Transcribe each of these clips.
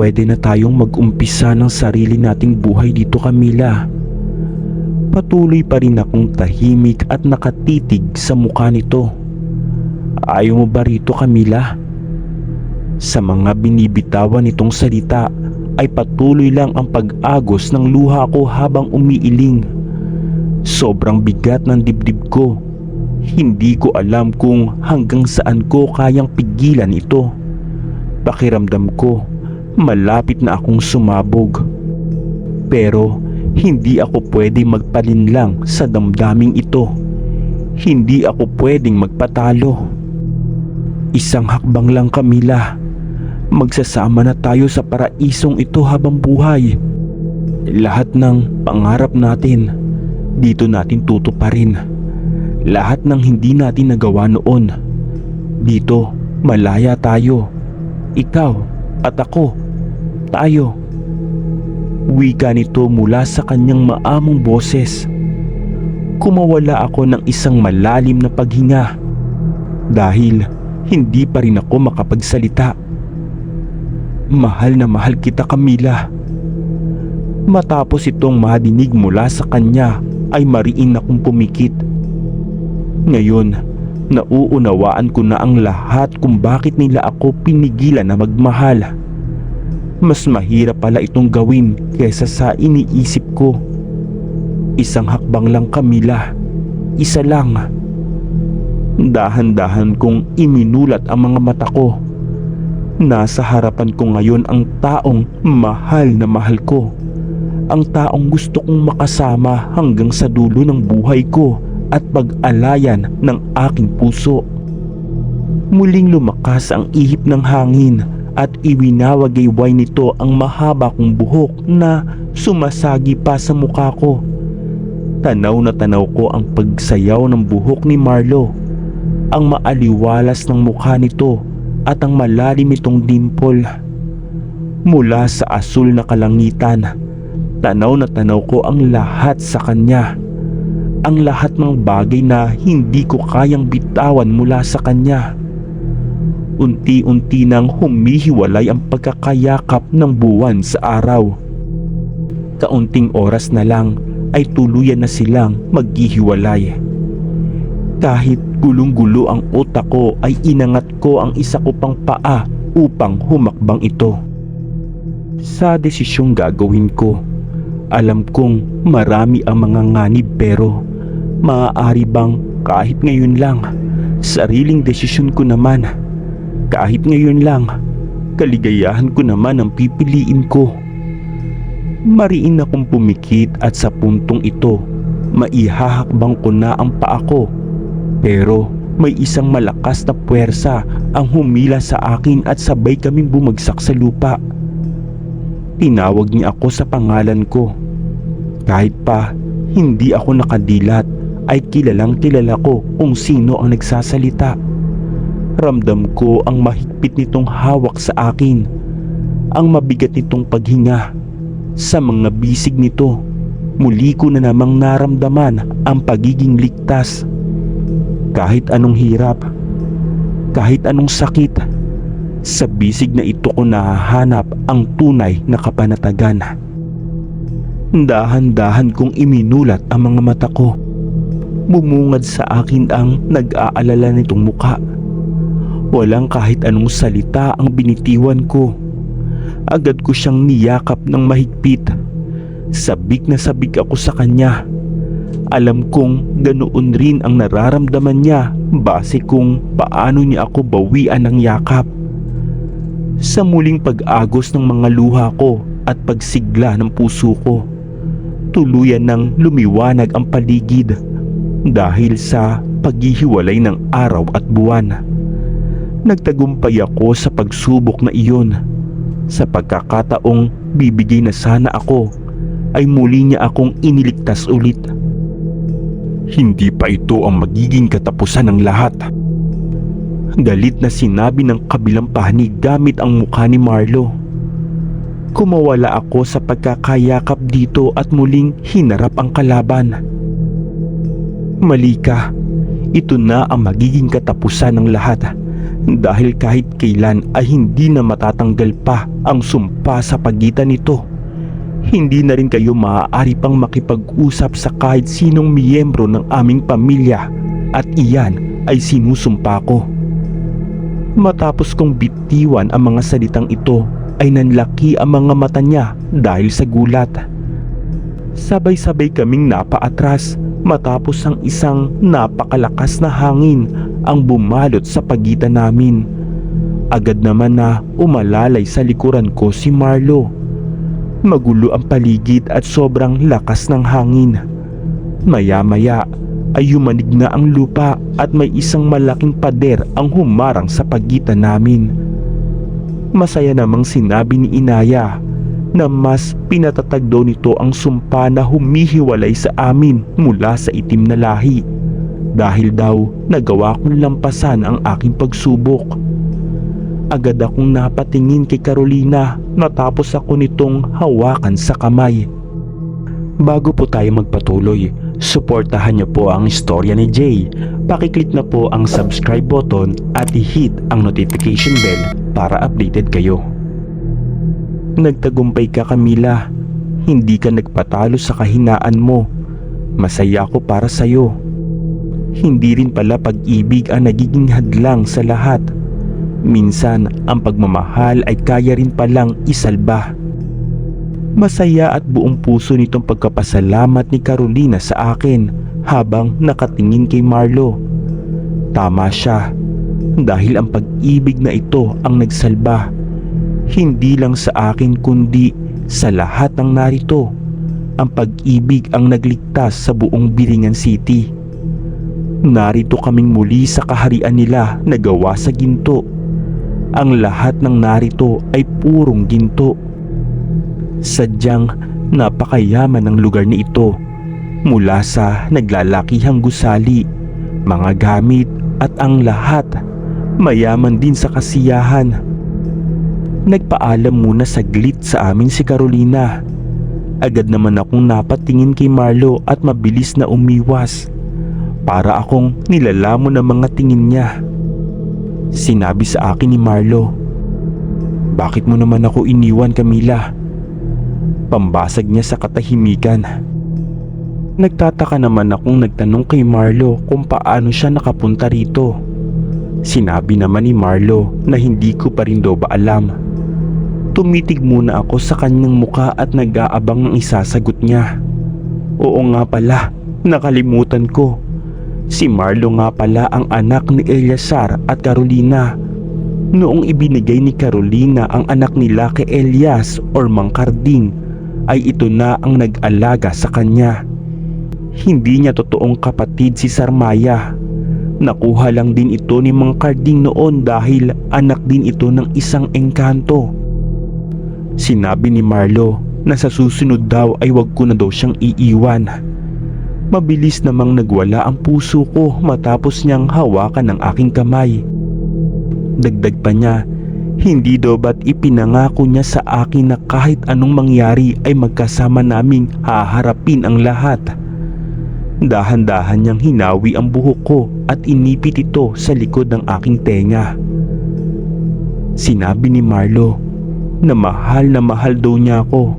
Pwede na tayong mag-umpisa ng sarili nating buhay dito Camila. Patuloy pa rin akong tahimik at nakatitig sa mukha nito. Ayaw mo ba rito Camila? Sa mga binibitawan nitong salita ay patuloy lang ang pag-agos ng luha ko habang umiiling. Sobrang bigat ng dibdib ko. Hindi ko alam kung hanggang saan ko kayang pigilan ito. Pakiramdam ko malapit na akong sumabog. Pero hindi ako pwedeng magpalinlang sa damdaming ito. Hindi ako pwedeng magpatalo. Isang hakbang lang Camila. Magsasama na tayo sa paraisong ito habang buhay. Lahat ng pangarap natin, dito natin tutuparin. Lahat ng hindi natin nagawa noon, dito malaya tayo. Ikaw at ako, tayo. Wika nito mula sa kanyang maamong boses. Kumawala ako ng isang malalim na paghinga dahil hindi pa rin ako makapagsalita. Mahal na mahal kita Camila. Matapos itong madinig mula sa kanya ay mariin akong pumikit. Ngayon, nauunawaan ko na ang lahat kung bakit nila ako pinigilan na magmahal. Mas mahirap pala itong gawin kaysa sa iniisip ko. Isang hakbang lang Camila. Isa lang. Dahan-dahan kong iminulat ang mga mata ko. Nasa harapan ko ngayon ang taong mahal na mahal ko. Ang taong gusto kong makasama hanggang sa dulo ng buhay ko at pag-alayan ng aking puso. Muling lumakas ang ihip ng hangin at iwinawagayway nito ang mahaba kong buhok na sumasagi pa sa mukha ko. Tanaw na tanaw ko ang pagsayaw ng buhok ni Marlo, ang maaliwalas ng mukha nito at ang malalim nitong dimple. Mula sa asul na kalangitan, tanaw na tanaw ko ang lahat sa kanya. Ang lahat ng bagay na hindi ko kayang bitawan mula sa kanya. Unti-unti nang humihiwalay ang pagkakayakap ng buwan sa araw. Kaunting oras na lang ay tuluyan na silang maghihiwalay. Kahit gulong-gulo ang utak ko ay inangat ko ang isa ko pang paa upang humakbang ito. Sa desisyong gagawin ko, alam kong marami ang mga nganib pero maaari bang kahit ngayon lang, sariling desisyon ko naman. Kahit ngayon lang, kaligayahan ko naman ang pipiliin ko. Mariin akong pumikit at sa puntong ito, maihahakbang ko na ang paa ko. Pero may isang malakas na puwersa ang humila sa akin at sabay kaming bumagsak sa lupa. Tinawag niya ako sa pangalan ko. Kahit pa hindi ako nakadilat ay kilalang kilala ko kung sino ang nagsasalita. Ramdam ko ang mahigpit nitong hawak sa akin. Ang mabigat nitong paghinga. Sa mga bisig nito, muli ko na namang naramdaman ang pagiging ligtas. Kahit anong hirap, kahit anong sakit, sa bisig na ito ko nahahanap ang tunay na kapanatagan. Dahan-dahan kong iminulat ang mga mata ko. Bumungad sa akin ang nag-aalala nitong mukha. Walang kahit anong salita ang binitiwan ko. Agad ko siyang niyakap ng mahigpit. Sabik na sabik ako sa kanya. Alam kong ganoon rin ang nararamdaman niya base kung paano niya ako bawian ng yakap. Sa muling pag-agos ng mga luha ko at pagsigla ng puso ko, tuluyan ng lumiwanag ang paligid dahil sa paghihiwalay ng araw at buwan. Nagtagumpay ako sa pagsubok na iyon. Sa pagkakataong bibigay na sana ako ay muli niya akong iniligtas ulit. Hindi pa ito ang magiging katapusan ng lahat. Galit na sinabi ng kabilang panig gamit ang mukha ni Marlo. Kumawala ako sa pagkakayakap dito at muling hinarap ang kalaban. Mali ka. Ito na ang magiging katapusan ng lahat dahil kahit kailan ay hindi na matatanggal pa ang sumpa sa pagitan nito. Hindi na rin kayo maaari pang makipag-usap sa kahit sinong miyembro ng aming pamilya at iyan ay sinusumpa ko. Matapos kong bitiwan ang mga salitang ito ay nanlaki ang mga mata niya dahil sa gulat. Sabay-sabay kaming napaatras matapos ang isang napakalakas na hangin ang bumalot sa pagitan namin. Agad naman na umalalay sa likuran ko si Marlo. Magulo ang paligid at sobrang lakas ng hangin. Maya-maya ay yumanig na ang lupa at may isang malaking pader ang humarang sa pagitan namin. Masaya namang sinabi ni Inaya na mas pinatatag daw nito ang sumpa na humihiwalay sa amin mula sa itim na lahi dahil daw nagawa kong lampasan ang aking pagsubok. Agad akong napatingin kay Carolina natapos ako nitong hawakan sa kamay. Bago po tayo magpatuloy, suportahan niyo po ang istorya ni Jay. Pakiclick na po ang subscribe button at i-hit ang notification bell para updated kayo. Nagtagumpay ka Camila. Hindi ka nagpatalo sa kahinaan mo. Masaya ako para sa'yo. Hindi rin pala pag-ibig ang nagiging hadlang sa lahat. Minsan, ang pagmamahal ay kaya rin palang isalba. Masaya at buong puso nitong pagkapasalamat ni Carolina sa akin habang nakatingin kay Marlo. Tama siya dahil ang pag-ibig na ito ang nagsalba. Hindi lang sa akin kundi sa lahat ng narito. Ang pag-ibig ang nagligtas sa buong Biringan City. Narito kaming muli sa kaharian nila na gawa sa ginto. Ang lahat ng narito ay purong ginto. Sadyang napakayaman ng lugar ni ito mula sa naglalakihang gusali, mga gamit at ang lahat mayaman din sa kasiyahan. Nagpaalam muna saglit sa amin si Carolina. Agad naman akong napatingin kay Marlo at mabilis na umiwas. Para akong nilalamon ng mga tingin niya. Sinabi sa akin ni Marlo, Bakit mo naman ako iniwan Camila? Pambasag niya sa katahimikan. Nagtataka naman akong nagtanong kay Marlo kung paano siya nakapunta rito. Sinabi naman ni Marlo na hindi ko pa rin daw ba alam. Tumitig muna ako sa kanyang muka at nag-aabang ng isasagot niya. Oo nga pala, nakalimutan ko. Si Marlo nga pala ang anak ni Eliasar at Carolina. Noong ibinigay ni Carolina ang anak nila kay Elias or Mang Carding, ay ito na ang nag-alaga sa kanya. Hindi niya totoong kapatid si Sarmaya. Nakuha lang din ito ni Mang Carding noon dahil anak din ito ng isang engkanto. Sinabi ni Marlo na sa susunod daw ay wag ko na daw siyang iiwan. Mabilis namang nagwala ang puso ko matapos niyang hawakan ang aking kamay. Dagdag pa niya, hindi daw ba't ipinangako niya sa akin na kahit anong mangyari ay magkasama naming haharapin ang lahat. Dahan-dahan niyang hinawi ang buhok ko at inipit ito sa likod ng aking tenga. Sinabi ni Marlo na mahal na mahal daw niya ako.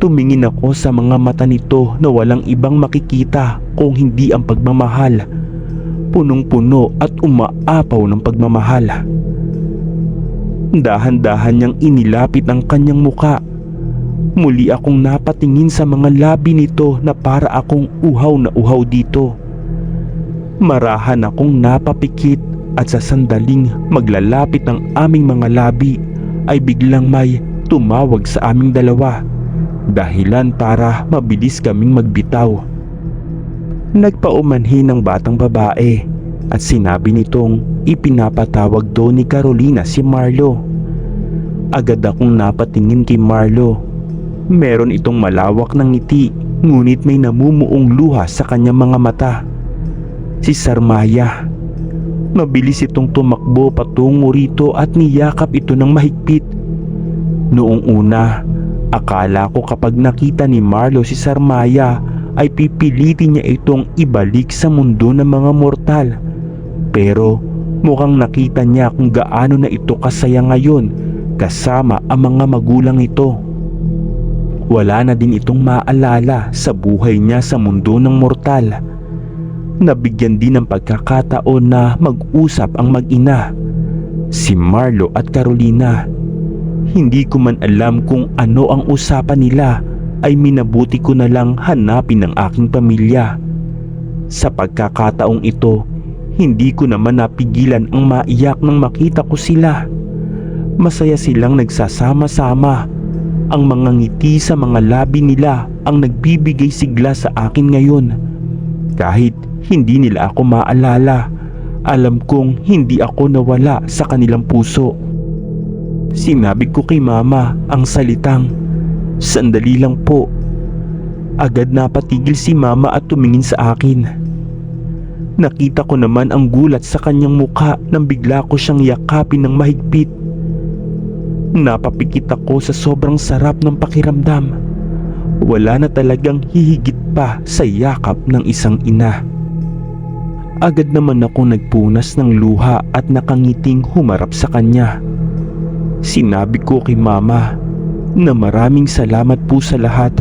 Tumingin ako sa mga mata nito na walang ibang makikita kung hindi ang pagmamahal. Punong-puno at umaapaw ng pagmamahal. Dahan-dahan niyang inilapit ang kanyang muka. Muli akong napatingin sa mga labi nito na para akong uhaw na uhaw dito. Marahan akong napapikit at sa sandaling maglalapit ng aming mga labi ay biglang may tumawag sa aming dalawa. Dahilan para mabilis kaming magbitaw. Nagpaumanhin ng batang babae at sinabi nitong ipinapatawag doon ni Carolina si Marlo. agad akong napatingin kay Marlo. Meron itong malawak ng ngiti, ngunit may namumuong luha sa kanyang mga mata. Si Sarmaya. Mabilis itong tumakbo patungo rito at niyakap ito ng mahigpit. Noong una, akala ko kapag nakita ni Marlo si Sarmaya ay pipilitin niya itong ibalik sa mundo ng mga mortal. Pero mukhang nakita niya kung gaano na ito kasaya ngayon kasama ang mga magulang ito. Wala na din itong maalala sa buhay niya sa mundo ng mortal. Nabigyan din ng pagkakataon na mag-usap ang mag-ina, si Marlo at Carolina. Hindi ko man alam kung ano ang usapan nila ay minabuti ko na lang hanapin ang aking pamilya. Sa pagkakataong ito, hindi ko naman napigilan ang maiyak nang makita ko sila. Masaya silang nagsasama-sama. Ang mga ngiti sa mga labi nila ang nagbibigay sigla sa akin ngayon. Kahit hindi nila ako maalala, alam kong hindi ako nawala sa kanilang puso. Sinabi ko kay mama ang salitang, Sandali lang po. Agad napatigil si mama at tumingin sa akin. Nakita ko naman ang gulat sa kanyang muka nang bigla ko siyang yakapin ng mahigpit. Napapikit ako sa sobrang sarap ng pakiramdam. Wala na talagang hihigit pa sa yakap ng isang ina. Agad naman ako nagpunas ng luha at nakangiting humarap sa kanya. Sinabi ko kay mama na maraming salamat po sa lahat.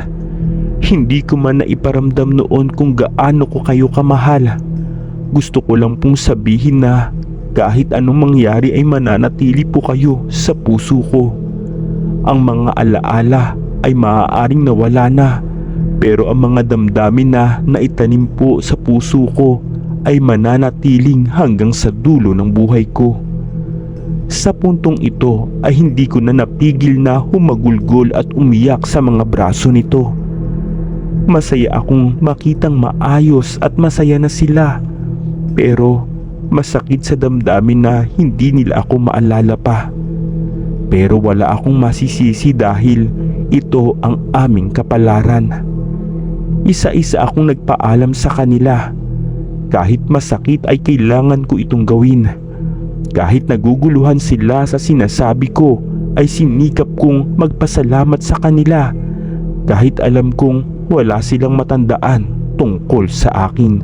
Hindi ko man naiparamdam noon kung gaano ko kayo kamahal. Gusto ko lang pong sabihin na kahit anong mangyari ay mananatili po kayo sa puso ko. Ang mga alaala ay maaaring nawala na pero ang mga damdamin na naitanim po sa puso ko ay mananatiling hanggang sa dulo ng buhay ko. Sa puntong ito ay hindi ko na napigil na humagulgol at umiyak sa mga braso nito. Masaya akong makitang maayos at masaya na sila. Pero masakit sa damdamin na hindi nila ako maalala pa. Pero wala akong masisisi dahil ito ang aming kapalaran. Isa-isa akong nagpaalam sa kanila. Kahit masakit ay kailangan ko itong gawin. Kahit naguguluhan sila sa sinasabi ko ay sinikap kong magpasalamat sa kanila kahit alam kong wala silang matandaan tungkol sa akin.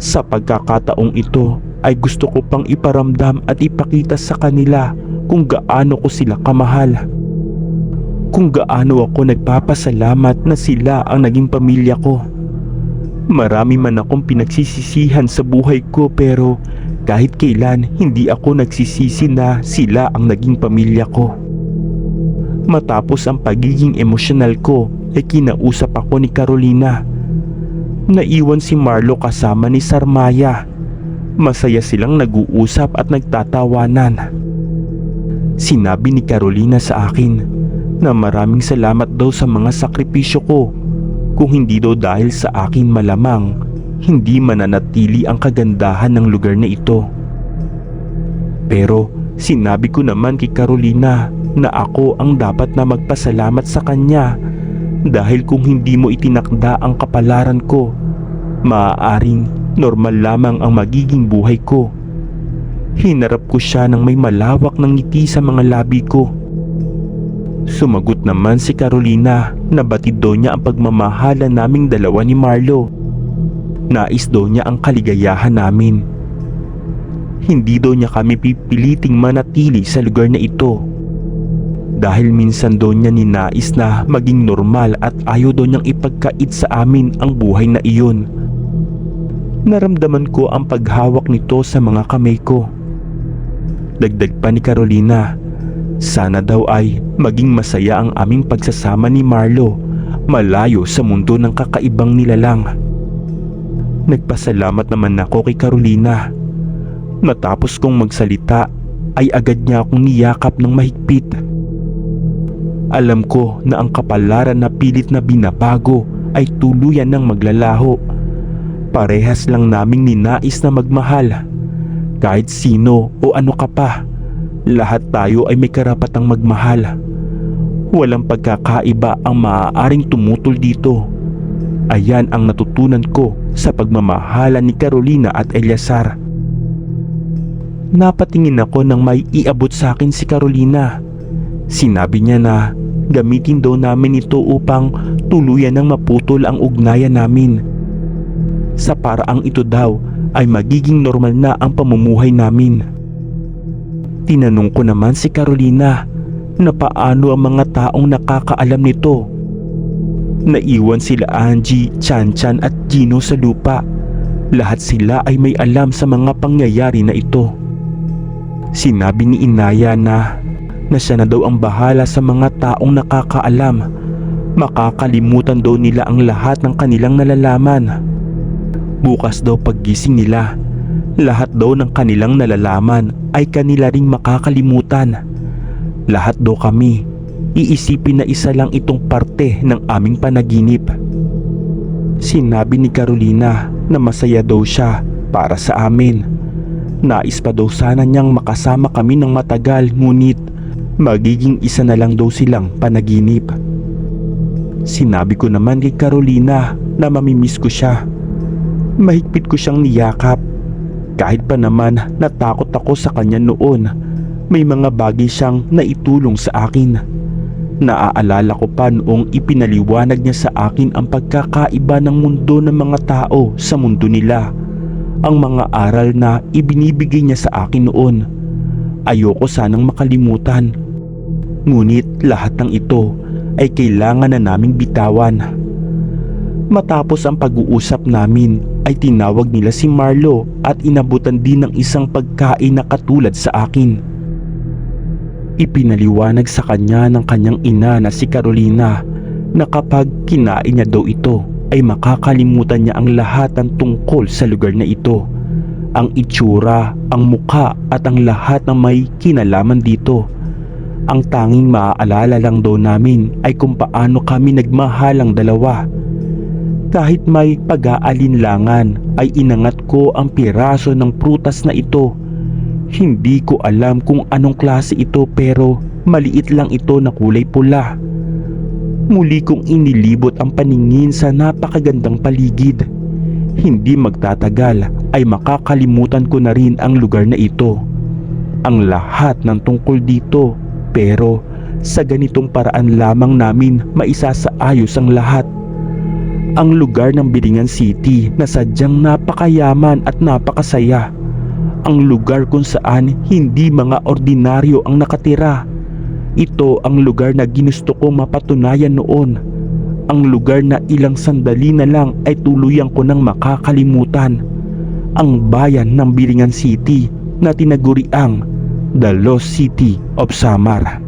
Sa pagkakataong ito ay gusto ko pang iparamdam at ipakita sa kanila kung gaano ko sila kamahal. Kung gaano ako nagpapasalamat na sila ang naging pamilya ko. Marami man akong pinagsisisihan sa buhay ko pero kahit kailan hindi ako nagsisisi na sila ang naging pamilya ko. Matapos ang pagiging emosyonal ko ay kinausap ako ni Carolina. Naiwan si Marlo kasama ni Sarmaya. Masaya silang nag-uusap at nagtatawanan. Sinabi ni Carolina sa akin na maraming salamat daw sa mga sakripisyo ko kung hindi daw dahil sa akin malamang hindi mananatili ang kagandahan ng lugar na ito. Pero sinabi ko naman kay Carolina na ako ang dapat na magpasalamat sa kanya dahil kung hindi mo itinakda ang kapalaran ko, maaaring normal lamang ang magiging buhay ko. Hinarap ko siya ng may malawak ng ngiti sa mga labi ko. Sumagot naman si Carolina na batid daw niya ang pagmamahala naming dalawa ni Marlo. Nais daw niya ang kaligayahan namin. Hindi daw niya kami pipiliting manatili sa lugar na ito. Dahil minsan daw niya ninais na maging normal at ayaw daw niyang ipagkait sa amin ang buhay na iyon. Naramdaman ko ang paghawak nito sa mga kamay ko. Dagdag pa ni Carolina, sana daw ay maging masaya ang aming pagsasama ni Marlo malayo sa mundo ng kakaibang nilalang. Nagpasalamat naman ako kay Carolina. Natapos kong magsalita ay agad niya akong niyakap ng mahigpit. Alam ko na ang kapalaran na pilit na binabago ay tuluyan ng maglalaho. Parehas lang naming ninais na magmahal. Kahit sino o ano ka pa, Lahat tayo ay may karapatang magmahal. Walang pagkakaiba ang maaaring tumutol dito. Ayan ang natutunan ko sa pagmamahalan ni Carolina at Eliasar. Napatingin ako nang may iabot sa akin si Carolina. Sinabi niya na gamitin daw namin ito upang tuluyan ng maputol ang ugnayan namin. Sa paraang ito daw ay magiging normal na ang pamumuhay namin. Tinanong ko naman si Carolina na paano ang mga taong nakakaalam nito. Naiwan sila Angie, Chanchan at Gino sa lupa. Lahat sila ay may alam sa mga pangyayari na ito. Sinabi ni Inaya na na siya na daw ang bahala sa mga taong nakakaalam. Makakalimutan daw nila ang lahat ng kanilang nalalaman. Bukas daw paggising nila, lahat daw ng kanilang nalalaman ay kanila ring makakalimutan. Lahat daw kami, iisipin na isa lang itong parte ng aming panaginip. Sinabi ni Carolina na masaya daw siya para sa amin. Nais pa daw sana niyang makasama kami ng matagal ngunit magiging isa na lang daw silang panaginip. Sinabi ko naman kay Carolina na mamimiss ko siya. Mahigpit ko siyang niyakap. Kahit pa naman natakot ako sa kanya noon, may mga bagay siyang naitulong sa akin. Naaalala ko pa noong ipinaliwanag niya sa akin ang pagkakaiba ng mundo ng mga tao sa mundo nila. Ang mga aral na ibinibigay niya sa akin noon. Ayoko sanang makalimutan. Ngunit lahat ng ito ay kailangan na naming bitawan. Matapos ang pag-uusap namin ay tinawag nila si Marlo at inabutan din ng isang pagkain na katulad sa akin. Ipinaliwanag sa kanya ng kanyang ina na si Carolina na kapag kinain niya daw ito ay makakalimutan niya ang lahat ng tungkol sa lugar na ito. Ang itsura, ang muka at ang lahat ng may kinalaman dito. Ang tanging maaalala lang daw namin ay kung paano kami nagmahalang dalawa. Kahit may pag-aalinlangan ay inangat ko ang piraso ng prutas na ito. Hindi ko alam kung anong klase ito pero maliit lang ito na kulay pula. Muli kong inilibot ang paningin sa napakagandang paligid. Hindi magtatagal ay makakalimutan ko na rin ang lugar na ito. Ang lahat ng tungkol dito pero sa ganitong paraan lamang namin maisasaayos ang lahat. Ang lugar ng Biringan City na sadyang napakayaman at napakasaya. Ang lugar kung saan hindi mga ordinaryo ang nakatira. Ito ang lugar na ginusto ko mapatunayan noon. Ang lugar na ilang sandali na lang ay tuluyan ko nang makakalimutan. Ang bayan ng Biringan City na tinaguriang The Lost City of Samar.